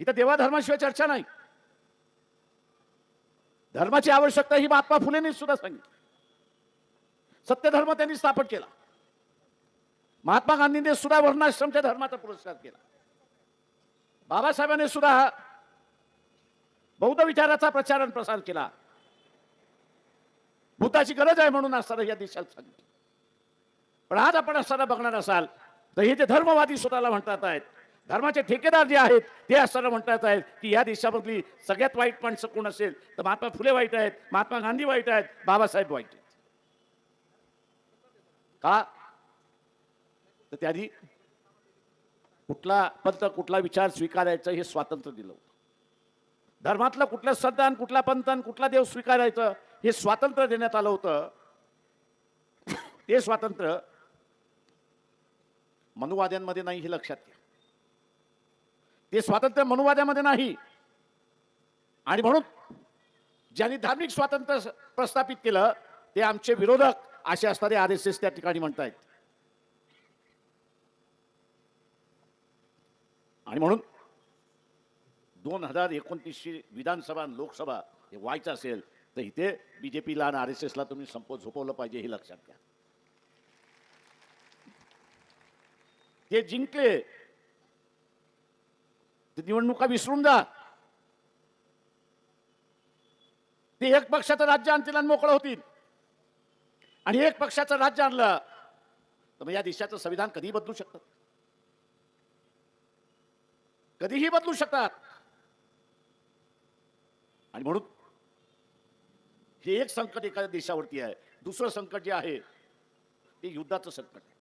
इथं देवाधर्माशिवाय चर्चा नाही. धर्माची आवश्यकता ही महात्मा फुलेंनी सुद्धा सांगितली. सत्यधर्म त्यांनी स्थापन केला. महात्मा गांधींनी सुद्धा वर्णाश्रमच्या धर्माचा पुरस्कार केला. बाबासाहेबांनी सुद्धा बौद्ध विचाराचा प्रचार आणि प्रसार केला. भूताची गरज आहे म्हणून असताना या देशाला सांगितलं. पण आज आपण असताना बघणार असाल तर हे जे धर्मवादी स्वतःला म्हणतात आहेत धर्माचे ठेकेदार जे आहेत ते असताना म्हणतात आहेत की या देशामधली सगळ्यात वाईट माणसं कोण असेल तर महात्मा फुले वाईट आहेत महात्मा गांधी वाईट आहेत बाबासाहेब वाईट आहेत. का? तर त्यांनी कुठला पंथ कुठला विचार स्वीकारायचा हे स्वातंत्र्य दिलं होतं. धर्मातलं कुठलं संतान कुठला पंथन कुठला देव स्वीकारायचं हे स्वातंत्र्य देण्यात आलं होतं. ते स्वातंत्र्य मनुवाद्यांमध्ये नाही हे लक्षात घ्या. ते स्वातंत्र्य मनुवाद्यामध्ये नाही. आणि म्हणून ज्यांनी धार्मिक स्वातंत्र्य प्रस्थापित केलं ते आमचे विरोधक असे असणारे आर एस एस त्या ठिकाणी म्हणतायत. आणि म्हणून दोन हजार एकोणतीसशे विधानसभा आणि लोकसभा हे व्हायचं असेल तर इथे बीजेपीला आणि आर एस एसला तुम्ही संप झोपवलं पाहिजे हे लक्षात घ्या. ते जिंकले ते निवडणुका विसरून जा. ते एक पक्षाचं राज्य आणतील आणि मोकळं होतील. आणि एक पक्षाचं राज्य आणलं तर मग या देशाचं संविधान कधीही बदलू शकतात कधीही बदलू शकतात. आणि म्हणून हे एक संकट एखाद्या देशावरती आहे. दुसरं संकट जे आहे ते युद्धाचं संकट आहे.